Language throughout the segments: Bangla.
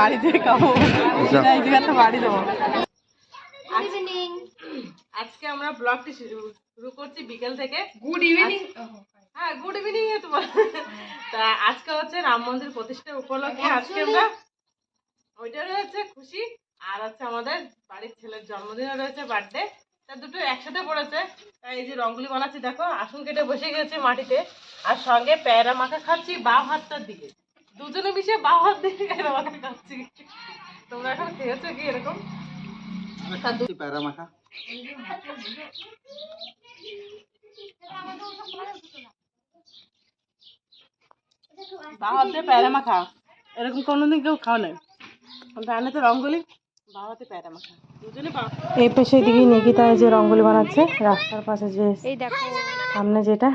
বাড়িতে খাব। না, বাড়ি দেবো। আজকে আমরা ব্লগটি শুরু শুরু করছি বিকেল থেকে। গুড ইভিনিং হ্যাঁ গুড ইভিনিং তোমার। তা আজকে হচ্ছে রাম মন্দির প্রতিষ্ঠা উপলক্ষে আজকে আমরা ওইটা রয়েছে খুশি আর হচ্ছে আমাদের বাড়ির ছেলের জন্মদিনও রয়েছে বার্থডে তা দুটো একসাথে পড়েছে। তাই এই যে রঙ্গলি বানাচ্ছি দেখো আসন কেটে বসে গেছে মাটিতে। আর সঙ্গে প্যারা মাখা খাচ্ছি বাঁ হাতটার দিকে। দুজনে মিশে বাঁ হাত দিকে প্যারা খাচ্ছি তোমরা এখন খেয়েছো কি এরকম? প্যারা মাখা বাহাতে প্যারা মাখা। এরকম কোনোদিন কেউ খাও নাই। রান্না তো রঙ্গলি বাহাতে প্যারা মাখা। এই পাশে দিকে নিকিতা যে রঙ্গলি বানাচ্ছে। রাস্তার পাশে যে সামনে যেটা।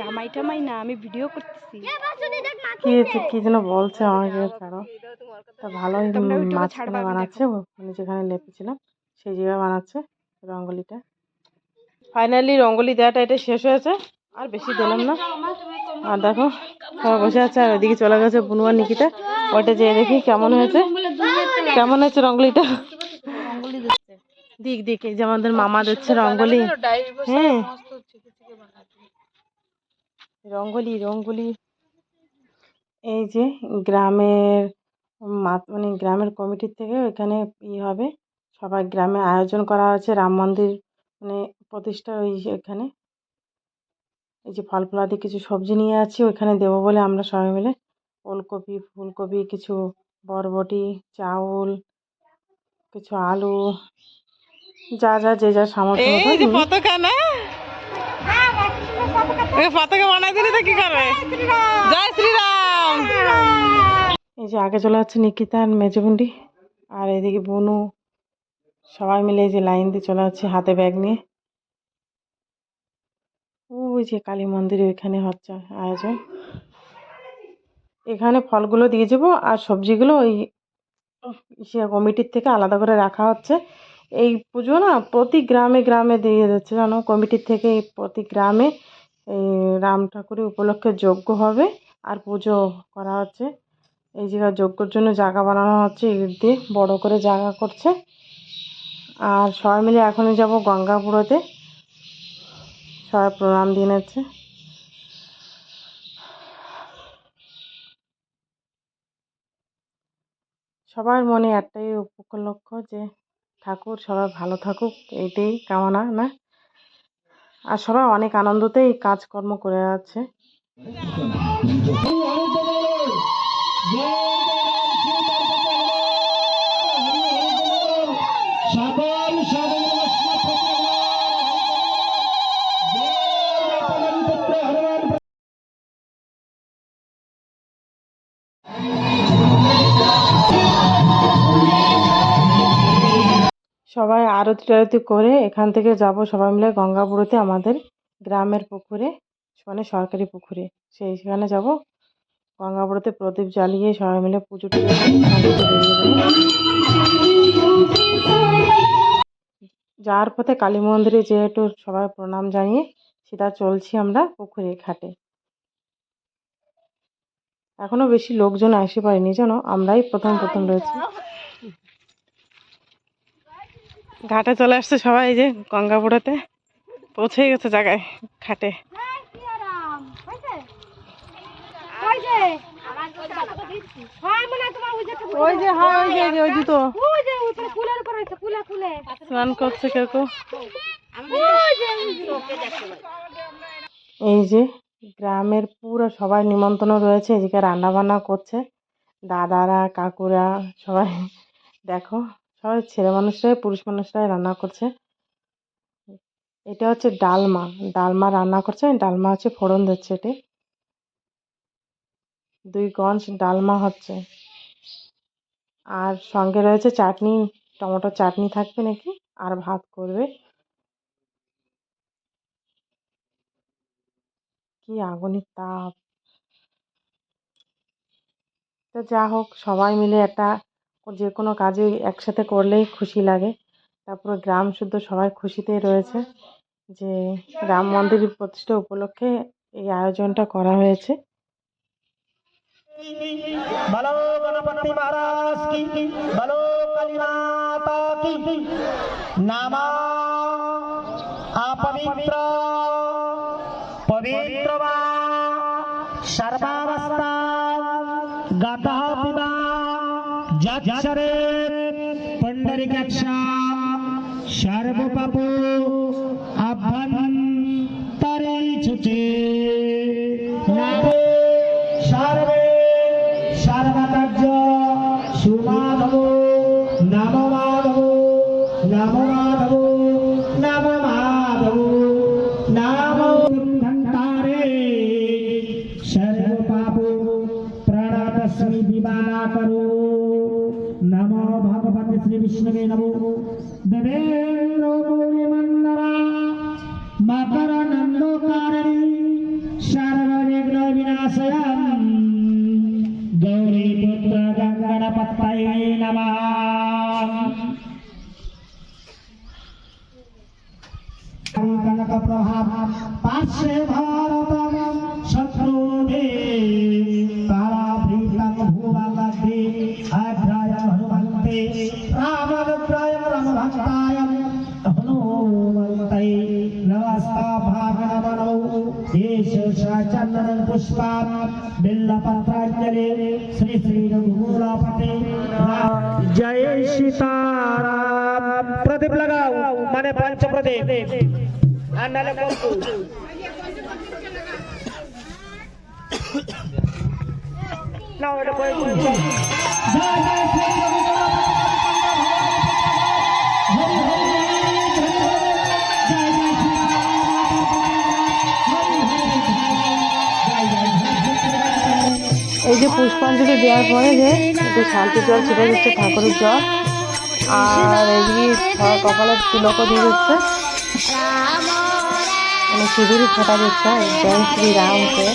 জামাই টামাই না আমি ভিডিও করতেছি। কি হয়েছে? কি যেন বলছে আমাকে ছাড়ো। তা ভালোই মাঝখানে বানাচ্ছে ও। মানে যেখানে লেপেছিলাম সেই জায়গায় বানাচ্ছে রঙ্গলিটা। ফাইনালি রঙ্গলি দেওয়াটা এটা শেষ হয়েছে আর বেশি দিলাম না। আর দেখো সবাই বসে আছে আর ওইদিকে চলে গেছে বুনুয়া নিকিতা। ওইটা যেয়ে দেখি কেমন হয়েছে। কেমন হয়েছে রঙ্গলিটা? দিক দিক এই যে আমাদের মামা দিচ্ছে রঙ্গলি। হ্যাঁ। রঙ্গলি রঙ্গলি। এই যে গ্রামের মানে গ্রামের কমিটির থেকে এখানে ই হবে। সবাই গ্রামে আয়োজন করা হয়েছে। রাম মন্দির মানে প্রতিষ্ঠা ওই এখানে। এই যে ফল ফলাদি কিছু সবজি নিয়ে আছি ওইখানে দেবো বলে আমরা সবাই মিলে। ওলকপি ফুলকপি কিছু বরবটি চাউল কিছু আলু যা যা যে যা সামর্থ্য পতাকা না? পতাকা বানাই দিলে তো কি করবে জয় শ্রীরাম। এই যে আগে চলে যাচ্ছে নিকিতা আর আর এদিকে বনু, সবাই মিলে এই যে লাইন দিয়ে চলে যাচ্ছে হাতে ব্যাগ নিয়ে। ওই যে কালী মন্দিরে ওইখানে হচ্ছে আয়োজন। এখানে ফলগুলো দিয়ে যাব আর সবজিগুলো ওই কমিটির থেকে আলাদা করে রাখা হচ্ছে। এই পুজো না প্রতি গ্রামে গ্রামে দিয়ে যাচ্ছে, জানো? কমিটির থেকে প্রতি গ্রামে রাম ঠাকুরের উপলক্ষে যজ্ঞ হবে আর পুজো করা হচ্ছে। এই জায়গা যজ্ঞর জন্য জায়গা বানানো হচ্ছে, ইট দিয়ে বড় করে জায়গা করছে। আর সবাই মিলে এখনই যাব গঙ্গাপুরোতে। সবাই প্রণাম দিয়ে নিচ্ছে। সবার মনে একটাই উপলক্ষ যে ঠাকুর সবাই ভালো থাকুক, এইটাই কামনা, না? আর সবাই অনেক আনন্দতেই কাজকর্ম করে যাচ্ছে আরতি টারতি করে এখান থেকে যাব সবাই মিলে গঙ্গাপুরোতে আমাদের গ্রামের পুকুরে মানে সরকারি পুকুরে। সেই সেখানে যাব। গঙ্গাপুরোতে প্রদীপ জ্বালিয়ে সবাই মিলে পুজো। যাওয়ার পথে কালী মন্দিরে যেহেতু সবাই প্রণাম জানিয়ে সেটা চলছি আমরা পুকুরে ঘাটে। এখনও বেশি লোকজন আসে পারেনি জানো আমরাই প্রথম প্রথম রয়েছি। ঘাটে চলে আসছে সবাই যে গঙ্গাপুরাতে। পৌঁছে গেছে জায়গায়, ঘাটে। হ্যাঁ স্নান করছে কেউ কেউ। এই যে, গ্রামের পুরো সবাই নিমন্ত্রণ রয়েছে, এদিকে রান্না বান্না করছে। দাদারা, কাকুরা, সবাই। দেখো সবাই ছেলে মানুষরাই পুরুষ মানুষরাই রান্না করছে। এটা হচ্ছে ডালমা। ডালমা রান্না করছে। ডালমা হচ্ছে ফোড়ন দিচ্ছে এটি দুই গঞ্জ ডালমা হচ্ছে। আর সঙ্গে রয়েছে চাটনি। টমেটো চাটনি থাকবে নাকি? আর ভাত করবে। কি আগুনের তাপ। তো যা হোক, সবাই মিলে একটা যে কোনো কাজে একসাথে করলেই খুশি লাগে। তারপর গ্রাম শুদ্ধ সবাই খুশিতেই রয়েছে যে রাম মন্দির প্রতিষ্ঠা উপলক্ষে এই আয়োজনটা করা হয়েছে। বলো নামা পবিত্র যক্ষরে পুণ্ডরিকাক্ষা সর্বপাপ আভ্যন্তরে ছুটে নমস্তা ভাগনমনৌ দেশ চন্দন পুষ্পাম বিল্লপত্রাঞ্জলি শ্রী শ্রী রঘুমূলপতে জয় সীতারাম প্রদীপ লাগাও মানে পঞ্চ প্রদীপ আর নাহলে কর্পূর। না ওটা করে দিন। এই যে পুষ্পাঞ্জলি দেওয়ার পরে যে একটু শান্তি জল ছেড়ে দিচ্ছে, ঠাকুরের জল। আর সবার কপালে তিলকও দিয়ে দিচ্ছে। মানে শিবিরই ফোটা দিচ্ছে, জয় শ্রী রামকে।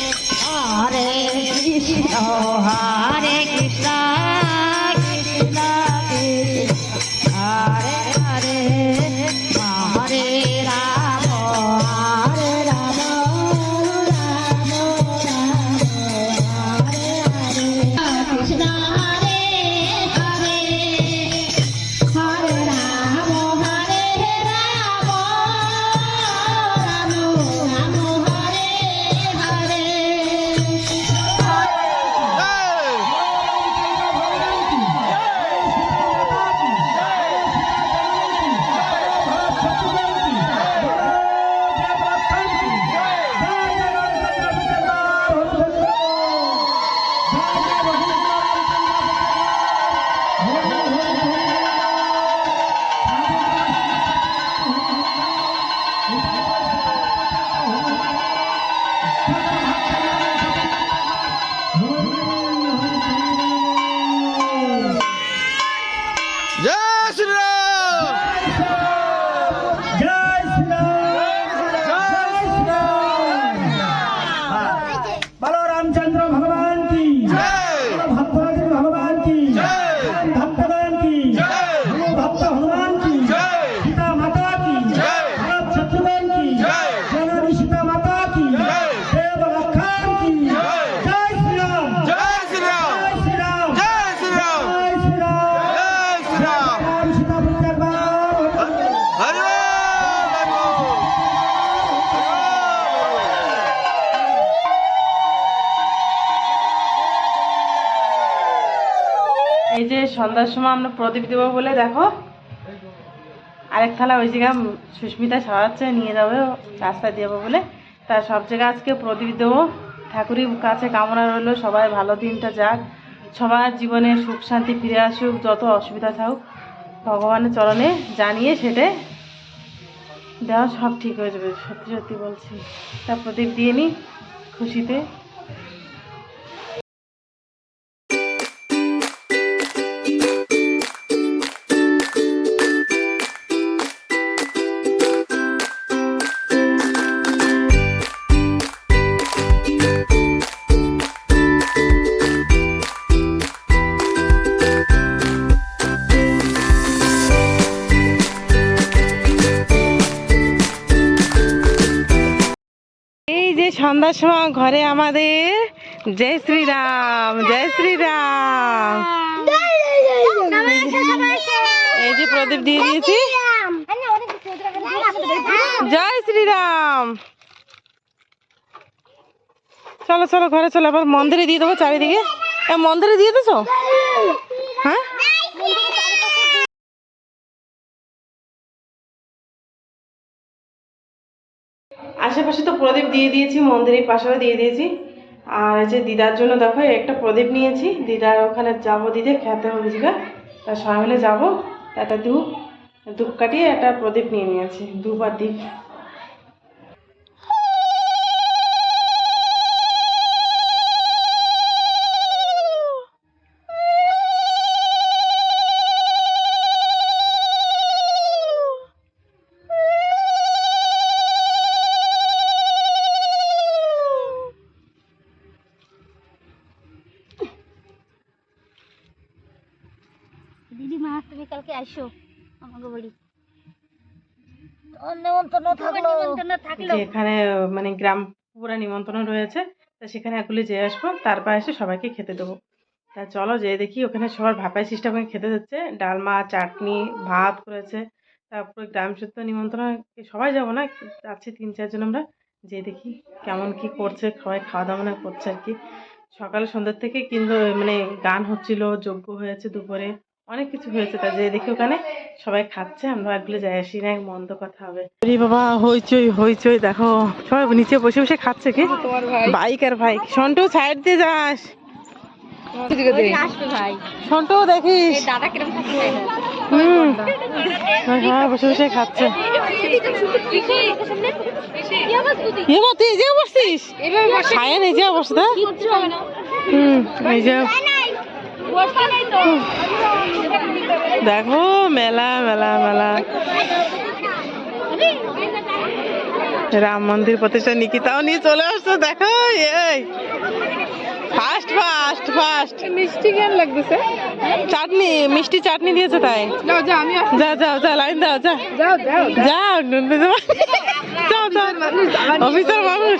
সন্ধ্যার সময় আমরা প্রদীপ দেবো বলে দেখো। আরেক থালা ওই জায়গায় সুস্মিতা সারাচ্ছে, নিয়ে যাবে, রাস্তায় দেবো বলে। তা সব জায়গায় আজকে প্রদীপ দেবো। ঠাকুরের কাছে কামনা রইল, সবাই ভালো দিনটা যাক। সবার জীবনে সুখ শান্তি ফিরে আসুক, যত অসুবিধা থাকুক, ভগবানের চরণে জানিয়ে সেটে দেওয়া সব ঠিক হয়ে যাবে, সত্যি সত্যি বলছি। তা প্রদীপ দিয়ে নিই খুশিতে। সন্ধ্যার সময় ঘরে আমাদের জয় শ্রীরাম জয় শ্রীরাম। এই যে প্রদীপ দিয়ে দিয়েছি। জয় শ্রীরাম। চলো চলো, ঘরে চলো আবার মন্দিরে দিয়ে দেবো চারিদিকে। মন্দিরে দিয়ে দেছো? হ্যাঁ? আশেপাশে তো প্রদীপ দিয়ে দিয়েছি, মন্দিরের পাশেও দিয়ে দিয়েছি। আর এই যে দিদার জন্য দেখো একটা প্রদীপ নিয়েছি। দিদার ওখানে যাব, দিদে খেতে হবে জিগা তা সবাই মিলে যাব, একটা ধূপ ধূপ কাটিয়ে একটা প্রদীপ নিয়ে নিয়েছি, ধূপ আর দ্বীপ আইসো আমাকে বাড়ি। নেমন্তন্ন থাকল। এখানে মানে গ্রাম পুরা নিমন্ত্রণ রয়েছে তা সেখানে একগুলি যেয়ে আসব তারপর এসে সবাইকে খেতে দেবো। তা চলো যেয়ে দেখি ওখানে সবার ভাপাই সিস্টেম করে খেতে দিচ্ছে। ডালমা চাটনি ভাত করেছে। তারপরে গ্রাম শুদ্ধ নিমন্ত্রণ সবাই যাব না? যাচ্ছি তিন চারজন আমরা। যেয়ে দেখি কেমন কি করছে সবাই খাওয়া দাওয়া না করছে আর কি। সকালে সন্ধ্যার থেকে কিন্তু মানে গান হচ্ছিল যজ্ঞ হয়েছে দুপুরে। অনেক কিছু হয়েছে তা যে দেখি ওখানে সবাই খাচ্ছে আমরা একগুলো যাই আসি না মন্দ কথা হবে। আরে বাবা হইচই হইচই দেখো সবাই নিচে বসে বসে খাচ্ছে কি? বাইক আর ভাই সন্টু সাইড দিয়ে যাস। আসবে ভাই। সন্টু দেখিস। দাদা কিরম থাকছে হুম। হ্যাঁ বসে বসে খাচ্ছে। তুই এই জায়গায় বসছিস সায়ন এই জায়গায় বসে হুম এই যে। দেখো মেলা মেলা মেলা। রাম মন্দির প্রতিষ্ঠা নিকিতাও নিয়ে চলে আসছো দেখো এই। ফাস্ট ফাস্ট ফাস্ট মিষ্টি কেন লাগতেছে? চাটনি মিষ্টি চাটনি দিয়েছে তাই। যা যাও যা লাইন দাও যা। যাও যাও যাও। যাও যাও যাও। অফিসার মানুষ।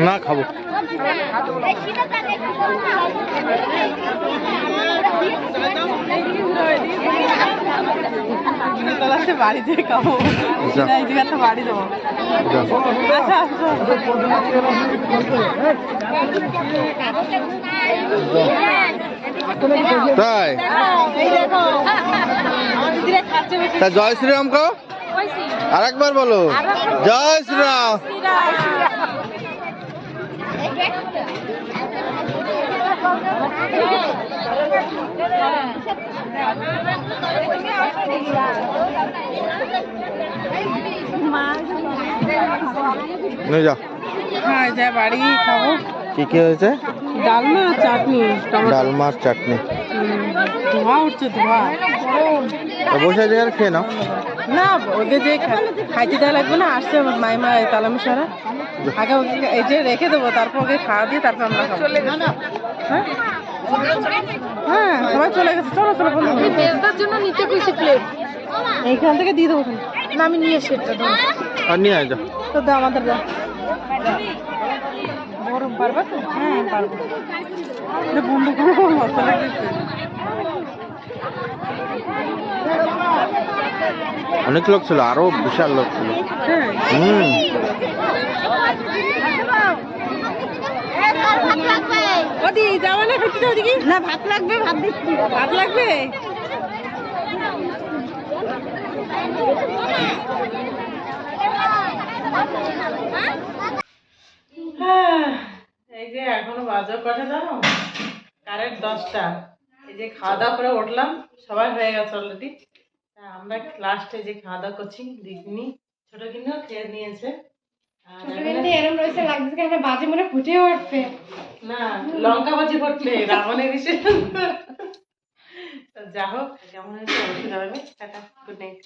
না খাব। তলাতে বাড়ি দিয়ে খাব বাড়ি দেবো তাই তা জয় শ্রীরাম কো আর একবার বলো। জয় শ্রীরাম। হ্যাঁ বাড়ি খাব। কি কি হয়েছে? ডালমা চাটনি ডালমার চাটনি। ধোঁয়া উঠছে ধোঁয়া। বসে যেখানে খেয়ে নাও। না ওদের যে খা- খাইতে দেওয়া লাগবে না আসছে মাইমা তালামি সারা। আগে ওকে এই যে রেখে দেবো তারপর ওকে খাওয়া দিয়ে তারপর আমরা খাব। হ্যাঁ? হ্যাঁ সবাই চলে গেছে। চলো চলো বন্ধু মেজদার জন্য নিতে কইছে প্লেট এইখান থেকে দিয়ে দেবো না আমি নিয়ে এসে এটা দাও আর নিয়ে আয় যা। তো দাও আমাদের দাও। বড় পারবা তো? হ্যাঁ পারব। এটা বন্ধ করব মশলা লাগছে অনেক লোক ছিল আরও বিশাল লোক ছিল। হ্যাঁ হুম না খেতে দাও দিকে না ভাত লাগবে ভাত দিচ্ছি। ভাত লাগবে? হ্যাঁ, এই যে এখনও বাজে কটা জানো? কারেন্ট দশটা। এই যে খাওয়া দাওয়া করে উঠলাম সবাই হয়ে গেছে অলরেডি আমরা লাস্টে যে খাওয়া দাওয়া করছি দিদিনি ছোট কিন্তু খেয়ে নিয়েছে। ছোট কিন্তু এরম রয়েছে লাগছে কেন? বাজে মনে ফুটে উঠছে। না লঙ্কা বাজি করতে রাবণের এসে যা হোক কেমন হয়েছে? অবশ্যই জানাবে। Tata good night